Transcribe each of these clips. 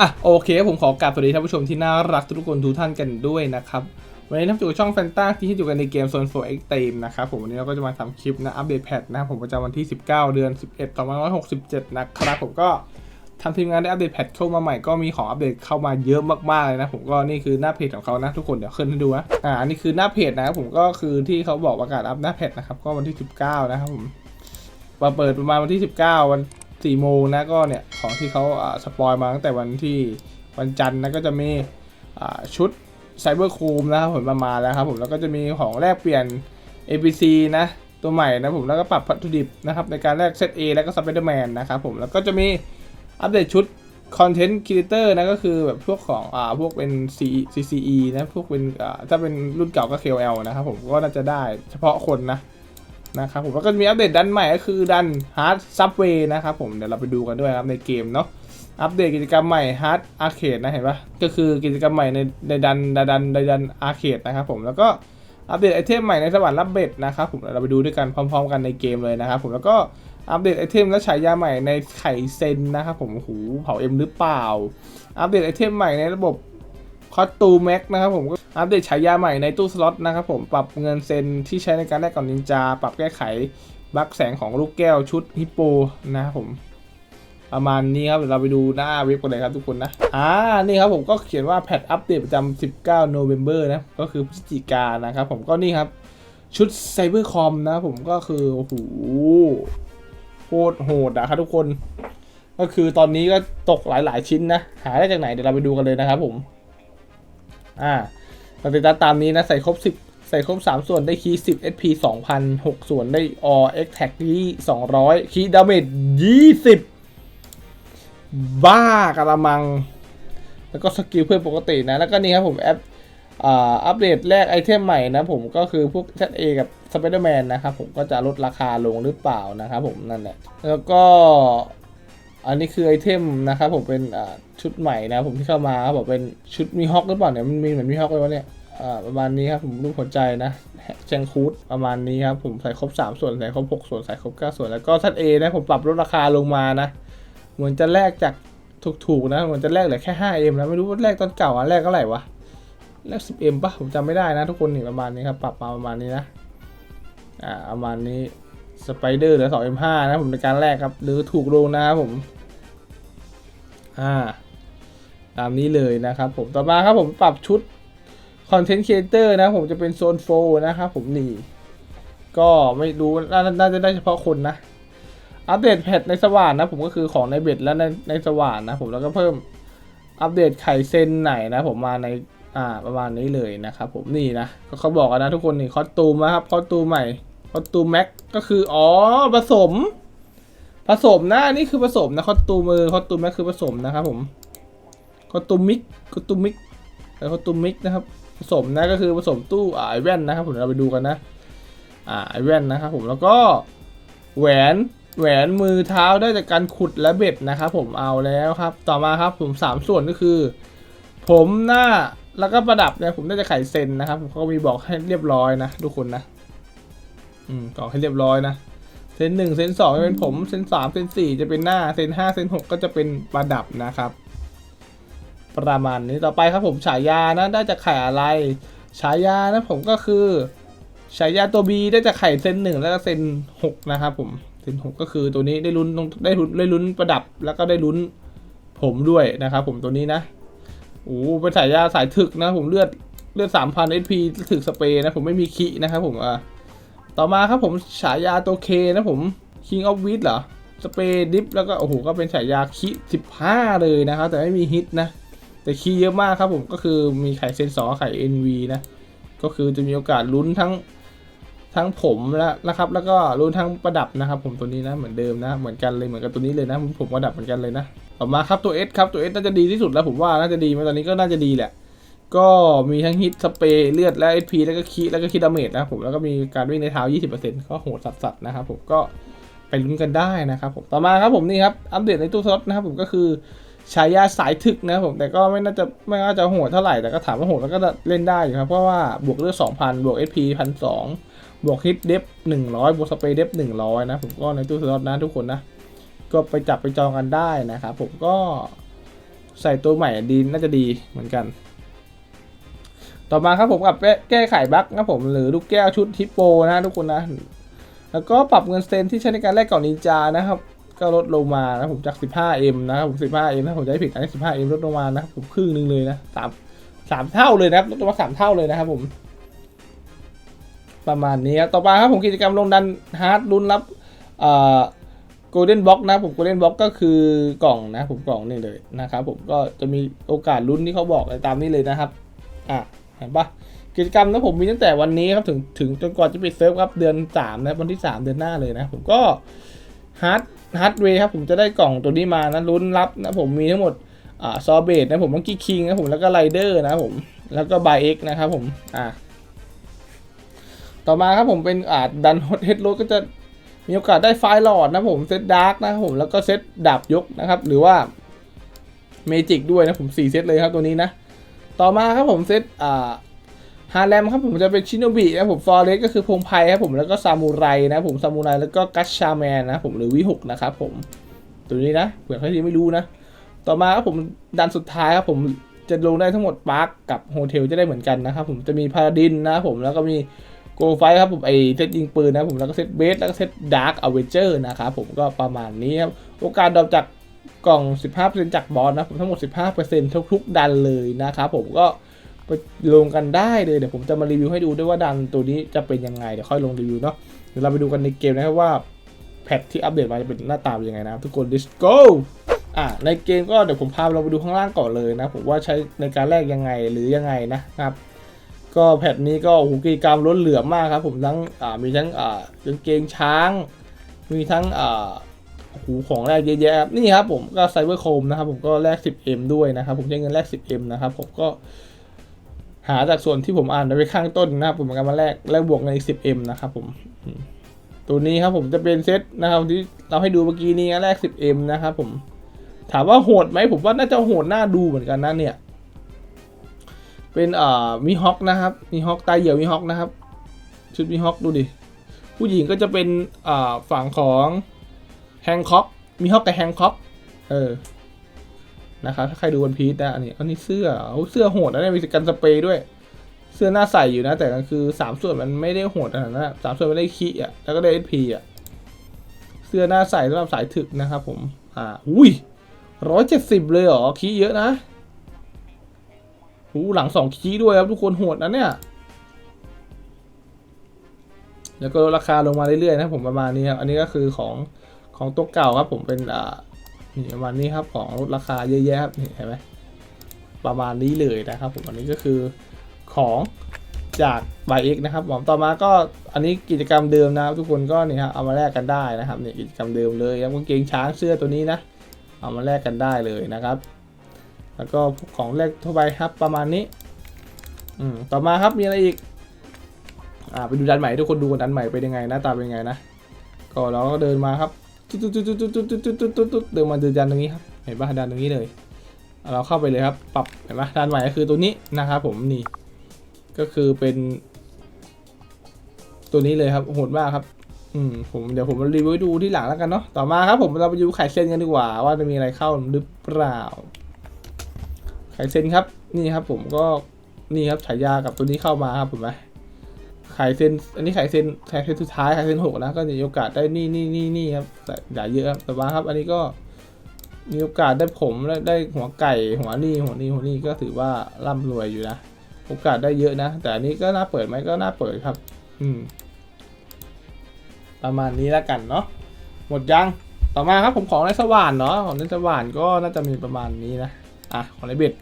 อะโอเคผมขอกราบสวัสดีท่านผู้ชมที่น่ารักทุกคนทุกท่านกันด้วยนะครับ วันนี้ท่านอยู่ช่องแฟนตาที่อยู่กันในเกม Zone 4 Extreme นะครับผมวันนี้เราก็จะมาทำคลิปนะอัปเดตแพทนะครับผมประจำวันที่ 19 เดือน 11 2567 นะครับผมก็ทางทีมงานได้อัปเดตแพทเข้ามาใหม่ก็มีของอัปเดตเข้ามาเยอะมากๆเลยนะ ผมก็นี่คือหน้าเพจของเขานะทุกคนเดี๋ยวขึ้นให้ดูนะอ่าอันนี้คือหน้าเพจนะครับผมก็คือที่เขาบอกประกาศอัปหน้าเพจนะครับก็วันที่ 19 นะครับผมมาเปิดประมาณวันที่ 19 วัน 4โมงนะก็เนี่ยของที่เขาสปอยมาตั้งแต่วันที่วันจันทร์นะก็จะมีชุดไซเบอร์คูมนะครับผมมามาแล้วครับผมแล้วก็จะมีของแลกเปลี่ยน ABC นะตัวใหม่นะผมแล้วก็ปรับวัตถุดิบนะครับในการแลกเซต A แล้วก็สไปเดอร์แมนนะครับผมแล้วก็จะมีอัปเดตชุดคอนเทนต์ครีเอเตอร์นะก็คือแบบพวกของอ่าพวกเป็น C CCE นะพวกเป็นอ่าถ้าเป็นรุ่นเก่าก็ KOL นะครับผมก็น่าจะได้เฉพาะคนนะ นะครับผมแล้วก็มีอัปเดตดันใหม่ก็คือดัน Hard Subway นะครับผมเดี๋ยวเราไปดูกันด้วยครับในเกมเนาะอัปเดตกิจกรรมใหม่ Hard Arcade นะเห็นปะก็คือกิจกรรมใหม่ในในดันดันดันดันอาร์เคดนะครับผมแล้วก็อัปเดตไอเทมใหม่ในสวรรค์รับเบ็ดนะครับผมเราไปดูด้วยกันพร้อม ๆ กันในเกมเลยนะครับผมแล้วก็อัปเดตไอเทมและฉายาใหม่ในไข่เซนนะครับผมโอ้โหเผาเอ็มหรือเปล่า อัปเดตไอเทมใหม่ในระบบคอสตูแม็กนะครับผมก็ อัปเดตฉายาใหม่ในตู้สล็อตนะครับผมปรับเงินเซนที่ใช้ในการแลกกับนินจา ปรับแก้ไขบั๊กแสงของลูกแก้วชุดฮิปโปนะครับผมประมาณนี้ครับเดี๋ยวเราไปดูหน้าเว็บกันเลยครับทุกคนนะอ่านี่ครับผมก็เขียนว่าแพทอัปเดตประจำ19 November นะก็คือพฤศจิกานนะครับผมก็นี่ครับชุดไซเบอร์คอมนะผมก็คือโอ้โหโคตรโหดอะครับทุกคน ก็คือตอนนี้ก็ตกหลายๆชิ้นนะ หาได้จากไหนเดี๋ยวเราไปดูกันเลยนะครับผม อ่า สเตตัสตามนี้นะ ใส่ครบ 10 ใส่ครบ 3 ส่วนได้คีย์10 SP 2,000 6 ส่วนได้อ X Tag ที่200 คีย์ดาเมจ20 บ้ากระมัง แล้วก็สกิลเพื่อนปกตินะ แล้วก็นี่ครับผมแอปอัปเดตแรกไอเทมใหม่นะผมก็คือพวก ZA กับสไปเดอร์แมนนะครับผมก็จะลดราคาลงหรือเปล่านะครับผมนั่นแหละแล้วก็อันนี้คือไอเทมนะครับผมเป็นอ่า ชุดใหม่นะผมที่เข้ามาครับผมเป็นชุดมีฮอกหรือเปล่าเนี่ยมันมีเหมือนมีฮอกเลยวะเนี่ยประมาณนี้ครับผมรูปหัวใจนะแจงคูดประมาณนี้ครับผมใส่ครบ 3 ส่วนใส่ครบ 6 ส่วนใส่ครบ 9 ส่วนแล้วก็ ZA นะผมปรับลดราคาลงมานะ เหมือนจะแลกจากถูกๆนะเหมือนจะแลกเหลือแค่ 5M นะไม่รู้ว่าแลกตอนเก่าอะแลกเท่าไหร่วะแลก 10M ปะผมจำไม่ได้นะทุกคนนี่ประมาณนี้ครับปรับมาประมาณนี้นะอ่าประมาณนี้สไปเดอร์เหลือ 2M5 นะผมในการแลกครับหรือถูกลงนะครับผมอ่า ตามนี้เลยนะครับผมต่อมาครับผมปรับชุดคอนเทนต์ครีเอเตอร์นะผมจะเป็นโซนโฟนะครับผมนี่ ก็ไม่รู้น่าจะได้เฉพาะคนนะ อัปเดตแพทในสว่านนะ ผมก็คือของในเบ็ดและในในสว่านนะ ผมแล้วก็เพิ่มอัปเดตไข่เซนไหนนะ ผมมาในอ่าประมาณนี้เลยนะครับผมนี่นะเขาบอกกันนะทุกคนนี่คอสตูมนะครับคอสตูมใหม่คอสตูมแม็กก็คืออ๋อผสม ผสมนะนนี่คือผสมนะคอสตูมมือคอสตูมแม็กคือผสมนะครับผม คอตูมมิกคอตูมมิกแต่คอตูมมิกนะครับ ผสมนะก็คือผสมตู้อ่าไอแว่นนะครับผมเราไปดูกันนะอ่าไอแว่นนะครับผมแล้วก็แหวนแหวนมือเท้าได้จากการขุดและเบ็ดนะครับผมเอาแล้วครับ ต่อมาครับผมสามส่วนก็คือ ผมหน้าแล้วก็ประดับเนี่ยผมได้จะไข่เซนนะครับผมเขาก็มีบอกให้เรียบร้อยนะทุกคนนะอืมบอกให้เรียบร้อยนะเซนหนึ่งเซนสองจะเป็นผมเซนสามเซนสี่จะเป็นหน้าเซนห้าเซนหกก็จะเป็นประดับนะครับ ประมาณนี้ต่อไปครับผมฉายานะได้จากไข่อะไร ฉายานะผมก็คือฉายาตัว B ได้จากไข่เซนหนึ่งแล้วก็เซนหกนะครับผมเซนหกก็คือตัวนี้ได้ลุ้นได้ลุ้นได้ลุ้นประดับแล้วก็ได้ลุ้นผมด้วยนะครับผมตัวนี้นะโอ้เป็นฉายาสายถึกนะผมเลือดเลือดสามพันเอพีถึกสเปรย์นะผมไม่มีคินะครับผมอะต่อมาครับผมฉายาตัวเคนะผม King of w i t เหรอสเปรย์ดิฟแล้วก็โอ้โหก็เป็นฉายาคิสิบห้าเลยนะครับ แต่ไม่มีฮิตนะ แต่คีย์เยอะมากครับผมก็คือมีไข่เซนสองไข่ NV นะก็คือจะมีโอกาสลุ้นทั้งทั้งผมและนะครับ แล้วก็ลุ้นทั้งประดับนะครับ ผมตัวนี้นะเหมือนเดิมนะ เหมือนกันเลยเหมือนกับตัวนี้เลยนะ ผมประดับเหมือนกันเลยนะต่อมาครับตัว S ครับตัว S น่าจะดีที่สุดแล้วผมว่าน่าจะดีไหมตอนนี้ก็น่าจะดีแหละ ก็มีทั้งฮิตสเปรย์เลือดและ SP แล้วก็คีแล้วก็คิดดาเมจนะผมแล้วก็มีการวิ่งในเท้า 20%ก็โหดสัสๆนะครับผมก็ไปลุ้นกันได้นะครับผมต่อมาครับผมนี่ครับอัปเดตในตู้สล็อตนะครับผมก็คือ ฉายาสายถึกนะผมแต่ก็ไม่น่าจะไม่น่าจะโหดเท่าไหร่แต่ก็ถามว่าโหดแล้วก็เล่นได้อยู่ครับเพราะว่าบวกเลือด2,000 บวก SP 1,200 บวกฮิตเดฟ100 บวกสเปรย์เดฟ100 นะ ผมก็ในตู้สล็อตนะทุกคนนะ ก็ไปจับไปจองกันได้นะครับผมก็ใส่ตัวใหม่ดีน่าจะดีเหมือนกัน ต่อมาครับผมกับแก้ไขบั๊กนะผมหรือลูกแก้วชุดฮิปโปนะทุกคนนะ แล้วก็ปรับเงินสเตนที่ใช้ในการแลกกล่องนินจานะครับ ก็ลดลงมานะผมจาก 15M นะครับผม 15M ถ้าผมจะให้ผิดอันนี้ 15M ลดลงมานะครับผมครึ่งนึงเลยนะสามสามเท่าเลยนะครับลดลงมาสามเท่าเลยนะครับผมประมาณนี้ครับต่อมาครับผมกิจกรรมลงดันฮาร์ดลุ้นรับเอ่อโกลเด้นบ็อกนะผมโกลเด้นบ็อกก็คือกล่องนะผมกล่องนี่เลยนะครับผมก็จะมีโอกาสลุ้นที่เขาบอกตามนี้เลยนะครับอะเห็นปะกิจกรรมนะผมมีตั้งแต่วันนี้ครับถึงถึงจนกว่าจะปิดเซิร์ฟครับเดือน3นะวันที่ 3 เดือนหน้าเลยนะผมก็ฮาร์ด ฮาร์ดเวย์ครับผมจะได้กล่องตัวนี้มานะลุ้นรับนะผมมีทั้งหมดอ่าซอเบตนะผมมังกี้คิงนะผมแล้วก็ไรเดอร์นะผมแล้วก็บายเอ็กนะครับผมอ่าต่อมาครับผมเป็นอ่าดันเฮดโรก็จะมีโอกาสได้ไฟล์หลอดนะผมเซตดาร์กนะครับผมแล้วก็เซตดาบยกนะครับ หรือว่าเมจิกด้วยนะผม 4 เซตเลยครับตัวนี้นะ ต่อมาครับผมเซตอ่า ฮาแรมครับผมจะเป็นชินโนบินะผมฟอร์เรสก็คือพงไพครับผมแล้วก็ซามูไรนะผมซามูไรแล้วก็กัชชาแมนนะผมหรือวิหกนะครับผมตัวนี้นะเผื่อใครที่ไม่รู้นะ ต่อมาครับผมดันสุดท้ายครับผมจะลงได้ทั้งหมดปาร์คกับโฮเทลจะได้เหมือนกันนะครับผมจะมีพาราดินนะผมแล้วก็มีโกไฟครับผมไอเซตยิงปืนนะผมแล้วก็เซตเบสแล้วก็เซตดาร์กอเวนเจอร์นะครับผมก็ประมาณนี้ครับโอกาสดรอปจากกล่อง 15%จากบอสนะผมทั้งหมด 15%ทุกๆดันเลยนะครับผมก็ ไปลงกันได้เลยเดี๋ยวผมจะมารีวิวให้ดูด้วยว่าดันตัวนี้จะเป็นยังไงเดี๋ยวค่อยลงรีวิวเนาะเดี๋ยวเราไปดูกันในเกมนะครับว่าแพทที่อัปเดตมาจะเป็นหน้าตาเป็นยังไงนะครับทุกคน let's go อะในเกมก็เดี๋ยวผมพาเราไปดูข้างล่างก่อนเลยนะผมว่าใช้ในการแลกยังไงหรือยังไงนะครับก็แพทนี้ก็โอ้โหกิจกรรมล้นเหลือมากครับผมทั้งอ่ามีทั้งอ่ากางเกงช้าง มีทั้งอ่าโอ้โหของแรกเยอะแยะครับนี่ครับผมก็ไซเบอร์โคมนะครับผมก็แลก 10M ด้วยนะครับผมใช้เงินแลก 10M นะครับผมก็ หาจากส่วนที่ผมอ่านไว้ข้างต้นนะครับผมก็มาแลกแลกบวกเงินอีก 10M นะครับผมตัวนี้ครับผมจะเป็นเซตนะครับที่เราให้ดูเมื่อกี้นี้แลก 10M นะครับผมถามว่าโหดไหมผมว่าน่าจะโหดน่าดูเหมือนกันนะเนี่ย เป็นอ่ามีฮอคนะครับ มีฮอคตายเหี่ยวมีฮอคนะครับ ชุดมีฮอคดูดิ ผู้หญิงก็จะเป็นอ่าฝั่งของแฮงค็อกมีฮอกกับแฮงค็อกเออ นะครับถ้าใครดูวันพีชนะอันนี้อันนี้เสื้อเอาเสื้อโหดนะเนี่ยมีกันสเปรย์ด้วย เสื้อหน้าใส่อยู่นะ แต่ก็คือสามส่วนมันไม่ได้โหดขนาดนั้นอะสามส่วนมันได้คีอะแล้วก็ได้เอสพีอะเสื้อหน้าใส่สำหรับสายถึกนะครับผมอ่าอุ้ยร้อยเจ็ดสิบเลยเหรอคีเยอะนะหูหลังสองคีด้วยครับทุกคนโหดนะเนี่ยแล้วก็ลดราคาลงมาเรื่อยๆนะผมประมาณนี้ครับอันนี้ก็คือของของตัวเก่าครับผมเป็นอ่า นี่ประมาณนี้ครับของลดราคาเยอะแยะครับนี่เห็นไหมประมาณนี้เลยนะครับผมอันนี้ก็คือของจากบายเอ็กนะครับผมต่อมาก็อันนี้กิจกรรมเดิมนะครับ ทุกคนก็นี่ครับเอามาแลกกันได้นะครับนี่กิจกรรมเดิมเลยแล้วกางเกงช้างเสื้อตัวนี้นะ เอามาแลกกันได้เลยนะครับ แล้วก็ของแลกทั่วไปครับประมาณนี้ อืมต่อมาครับมีอะไรอีก อ่าไปดูดันใหม่ทุกคนดูดันใหม่เป็นยังไงหน้าตาเป็นยังไงนะก็เราก็เดินมาครับ ตุ๊ดตุ๊ดตุ๊ดตุ๊ดตุ๊ดตุ๊ดตุ๊ดตุ๊ดตุ๊ดเดินมาเดินดันตรงนี้ครับเห็นป่ะดันตรงนี้เลย เราเข้าไปเลยครับ ปรับเห็นป่ะดันใหม่ก็คือตัวนี้นะครับผมนี่ ก็คือเป็น ตัวนี้เลยครับโหดมากครับ อืมผมเดี๋ยวผมรีวิวดูที่หลังแล้วกันเนาะต่อมาครับ ผมเราไปดูไข่เส้นกันดีกว่า ว่าจะมีอะไรเข้าหรือเปล่า ไข่เส้นครับ นี่ครับ ผมก็นี่ครับฉายากับตัวนี้เข้ามาครับผมไหม ไข่เซนอันนี้ไข่เซนไข่เซนสุดท้ายไข่เซนหกนะก็จะมีโอกาสได้นี่นี่นี่นี่ครับแต่อย่าเยอะครับแต่ว่าครับ อันนี้ก็มีโอกาสได้ผมและได้หัวไก่หัวนี่หัวนี่หัวนี่ก็ถือว่าร่ำรวยอยู่นะ โอกาสได้เยอะนะ แต่อันนี้ก็น่าเปิดไหมก็น่าเปิดครับ อืม ประมาณนี้แล้วกันเนาะหมดยังต่อมาครับผมของในสว่านเนาะของในสว่านก็น่าจะมีประมาณนี้นะอะของในเบ็ด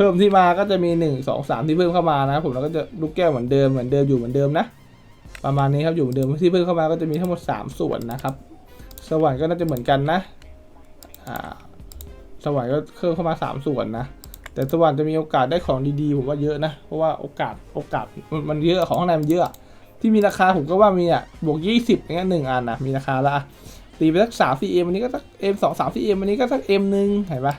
พิ่มที่มาก็จะมีหนึ่งสองสามที่เพิ่มเข้ามานะครับผมแล้วก็จะลูกแก้วเหมือนเดิมเหมือนเดิมอยู่เหมือนเดิมนะ ประมาณนี้ครับอยู่เหมือนเดิมที่เพิ่มเข้ามาก็จะมีทั้งหมดสามส่วนนะครับ สวรรค์ก็น่าจะเหมือนกันนะอ่าสวรรค์ก็เพิ่มเข้ามาสามส่วนนะแต่สวรรค์จะมีโอกาสได้ของดีๆผมว่าเยอะนะเพราะว่าโอกาสโอกาสมันมันเยอะของข้างในมันเยอะ ที่มีราคาผมก็ว่ามีอะบวกยี่สิบอย่างเงี้ยหนึ่งอันนะมีราคาละอะตีไปสักสามสี่เอ็มอันนี้ก็สักเอ็มสองสามสี่เอ็มอันนี้ก็สักเอ็มหนึ่งเห็นปะ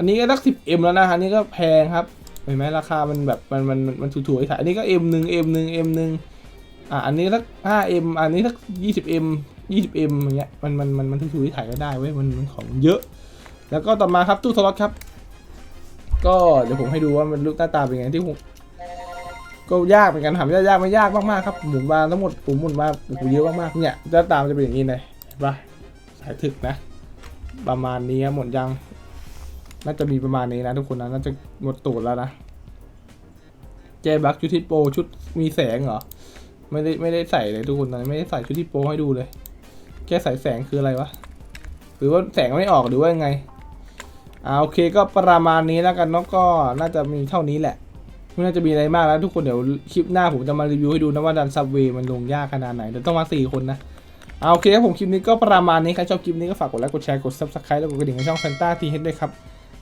อันนี้ก็สักสิบเอ็มแล้วนะอันนี้ก็แพงครับเห็นไหมราคามันแบบมันมันมันถูกๆไอ้ถ่ายอันนี้ก็เอ็มหนึ่งเอ็มหนึ่งเอ็มหนึ่งอะอันนี้สักห้าเอ็มอันนี้สักยี่สิบเอ็มยี่สิบเอ็มอย่างเงี้ยมันมันมันมันถูกๆไอ้ถ่ายก็ได้เว้ยมันมันของเยอะ แล้วก็ต่อมาครับตู้สล็อตครับ ก็เดี๋ยวผมให้ดูว่ามันลูกหน้าตาเป็นไงที่ผมก็ยากเหมือนกันถามยากไม่ยากมากๆครับหมุนมาทั้งหมดผมหมุนมาโอ้โหเยอะมากๆเนี่ยหน้าตามันจะเป็นอย่างนี้เลยเห็นปะสายถึกนะ ประมาณนี้ครับหมดยัง น่าจะมีประมาณนี้นะทุกคนนะน่าจะหมดตูดแล้วนะเจบักชุดที่โปรชุดมีแสงเหรอไม่ได้ไม่ได้ใส่เลยทุกคนนนี้ไม่ได้ใส่ชุดที่โปรให้ดูเลย แค่ใส่แสงคืออะไรวะหรือว่าแสงไม่ออกหรือว่ายังไงอ่าโอเคก็ประมาณนี้แล้วกันเนาะก็น่าจะมีเท่านี้แหละไม่น่าจะมีอะไรมากแล้วทุกคนเดี๋ยวคลิปหน้าผมจะมารีวิวให้ดูนะว่าดันซับเวย์มันลงยากขนาดไหนเดี๋ยวต้องมาสี่คนนะเอาโอเคครับผมคลิปนี้ก็ประมาณนี้ใครชอบคลิปนี้ก็ฝากกดไลค์กดแชร์กด subscribe แล้วกดกระดิ่งในช่องแฟนตาทีเฮดด้วยครับ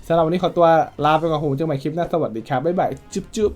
สำหรับวันนี้ขอตัวลาไปก่อนผมเจอกันใหม่คลิปหน้าสวัสดีครับบ๊ายบายจุ๊บจุ๊บ